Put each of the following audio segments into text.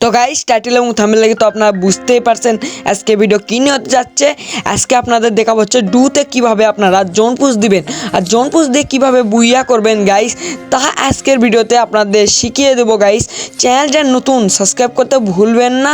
তো guys title এবং থামেল লাগে তো আপনারা বুঝতেই পারছেন আজকে ভিডিও কী নিয়ে হতে যাচ্ছে। আজকে আপনাদের দেখাবো হচ্ছে ডুতে কীভাবে আপনারা জোন পুষ দিবেন। আর জোন দিয়ে কীভাবে বুইয়া করবেন গাইস তা আজকের ভিডিওতে আপনাদের শিখিয়ে দেবো গাইস চ্যানেলটা নতুন সাবস্ক্রাইব করতে ভুলবেন না।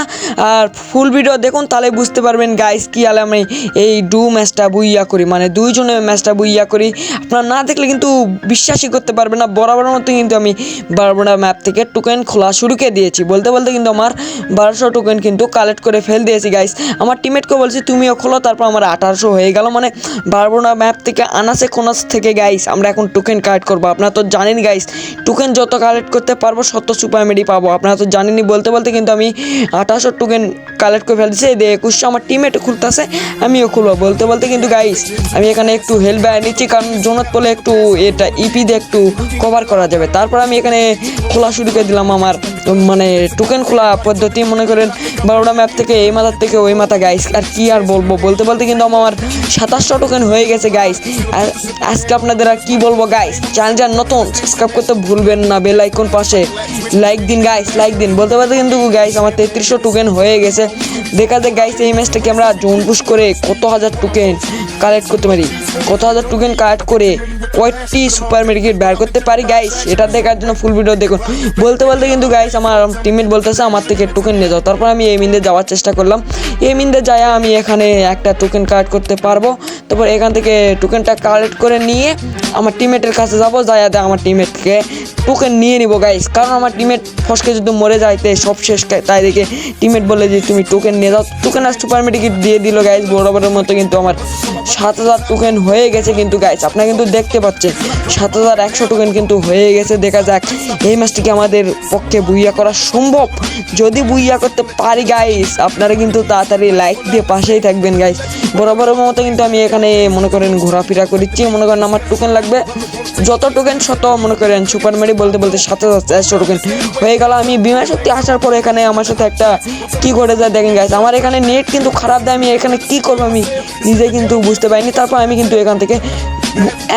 আর ফুল ভিডিও দেখুন, তাহলে বুঝতে পারবেন গাইস কী আলে আমি এই ডু ম্যাচটা বুইয়া করি। মানে দুইজনে ম্যাচটা বুইয়া করি। আপনারা না দেখলে কিন্তু বিশ্বাসই করতে পারবেন না। বরাবর মতো কিন্তু আমি বারবোনা ম্যাপ থেকে টোকেন খোলা শুরু করে দিয়েছি। বলতে বলতে কিন্তু আমার বারোশো টোকেন কিন্তু কালেক্ট করে ফেল দিয়েছি গাইস আমার টিমেটকে বলছি, তুমিও খোলো, তারপর আমার আঠারোশো হয়ে গেল। মানে বারবোনা ম্যাপ থেকে আনাসে কোনাস থেকে গাইস আমরা এখন টোকেন কালেক্ট করব। আপনারা তো জানেন গাইস টোকেন যত কালেক্ট করতে পারব সত্য সুপার মেডি পাবো। আপনারা তো জানেনই, বলতে বলতে কিন্তু আমি আঠাশো টোকেন কালেক্ট করে ফেলছি দিয়ে একুশশো আমার টিমেট খুলতেছে, আমিও খুলবো। বলতে বলতে কিন্তু গাইস আমি এখানে একটু হেল্প ব্যয় নিচ্ছি, কারণ জোনত পলে একটু এটা ইপি দিয়ে একটু কভার করা যাবে। তারপর আমি এখানে খোলা শুরু করে দিলাম আমার মানে টোকেন খোলা পদ্ধতি মনে করেন বারোটা ম্যাপ থেকে এই মাথার থেকে ওই মাথা গাইস আর কি আর বলব? বলতে বলতে কিন্তু আমার সাতাশটা টোকেন হয়ে গেছে গাইস আর আজকে আপনাদের আর কি বলব গাইস চ্যানেলটা নতুন সাবস্ক্রাইব করতে ভুলবেন না বেল আইকন পাশে লাইক দিন গাইস লাইক দিন। বলতে বলতে কিন্তু গাইস আমার তেত্রিশশো টোকেন হয়ে গেছে। দেখা যায় গাইস এই ম্যাচটাকে আমরা জোন পুশ করে কত হাজার টোকেন কালেক্ট করতে পারি। কত হাজার টোকেন কালেক্ট করে কয়েকটি সুপার মেডিকেট বের করতে পারি গাইস এটা দেখার জন্য ফুল ভিডিও দেখুন। বলতে বলতে কিন্তু গাইস আমার টিমমেট বলতেছে, আমার থেকে টোকেন নিয়ে যাও। তারপর আমি এই মিন্দে যাওয়ার চেষ্টা করলাম। এই মিন্দে যায় আমি এখানে একটা টোকেন কার্ড করতে পারব। তারপর এখান থেকে টোকেনটা কালেক্ট করে নিয়ে আমার টিমমেটের কাছে যাব, যায় আমার টিমমেটকে টোকেন নিয়ে নিবো গাইস কারণ আমার টিমমেট ফসকে যদি মরে যাইতে সব শেষ তাই দেখে টিমমেট বলে যে, তুমি টোকেন নিয়ে যাও। টোকেন আর সুপার মেডিকেট দিয়ে দিল গাইস বরাবরের মতো কিন্তু আমার সাত হাজার টোকেন হয়ে গেছে কিন্তু গাইস আপনারা কিন্তু দেখতে পাচ্ছেন, সাত হাজার একশো টোকেন কিন্তু হয়ে গেছে। দেখা যাক, এই ম্যাচটিকে আমাদের পক্ষে বুইয়া করা সম্ভব? যদি বুইয়া করতে পারি গাইস আপনারা কিন্তু তাড়াতাড়ি লাইক দিয়ে পাশেই থাকবেন গাইস বরাবরের মতো কিন্তু আমি এখানে মনে করেন ঘোরাফেরা করছি মনে করেন আমার টোকেন লাগবে। যত টোকেন শত মনে করেন সুপার মেরি বলতে বলতে হাজার চারশো টোকেন হয়ে গেল। আমি বিমা শক্তি আসার পর এখানে আমার সাথে একটা কি ঘটে যায় দেখেন গাইস আমার এখানে নেট কিন্তু খারাপ দেয়, আমি এখানে কি করব আমি নিজে কিন্তু বুঝতে পারিনি। তারপর আমি কিন্তু এখান থেকে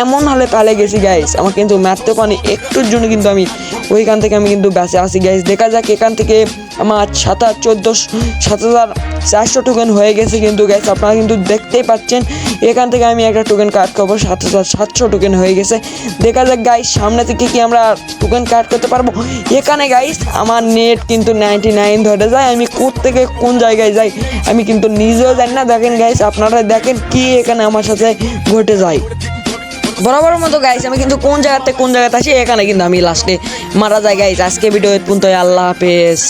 এমন হলে পালে গেছি গাইস আমার কিন্তু মারতে পানি একটুর জন্য কিন্তু আমি ওইখান থেকে আমি কিন্তু বেঁচে আসি গাইস দেখা যাক এখান থেকে আমার সাত হাজার চোদ্দ সাত হাজার চারশো টোকেন হয়ে গেছে কিন্তু গাইস আপনারা কিন্তু দেখতেই পাচ্ছেন, এখান থেকে আমি একটা টোকেন কাট করব সাত হাজার সাতশো টোকেন হয়ে গেছে। দেখা যাক গাইস সামনে থেকে কি আমরা টোকেন কাট করতে পারব। এখানে গাইস আমার নেট কিন্তু নাইনটি নাইন ধরে যায়, আমি কোথ থেকে কোন জায়গায় যাই, আমি কিন্তু নিজেও জানি না। দেখেন গাইস আপনারা দেখেন কি এখানে আমার সাথে ঘটে যায়। বরাবর মতো গাইস আমি কিন্তু কোন জায়গাতে কোন জায়গাতে আসি, এখানে কিন্তু আমি লাস্টে মারা যায় গাইস আজকে ভিডিও পর্যন্ত আল্লাহ হাফেজ।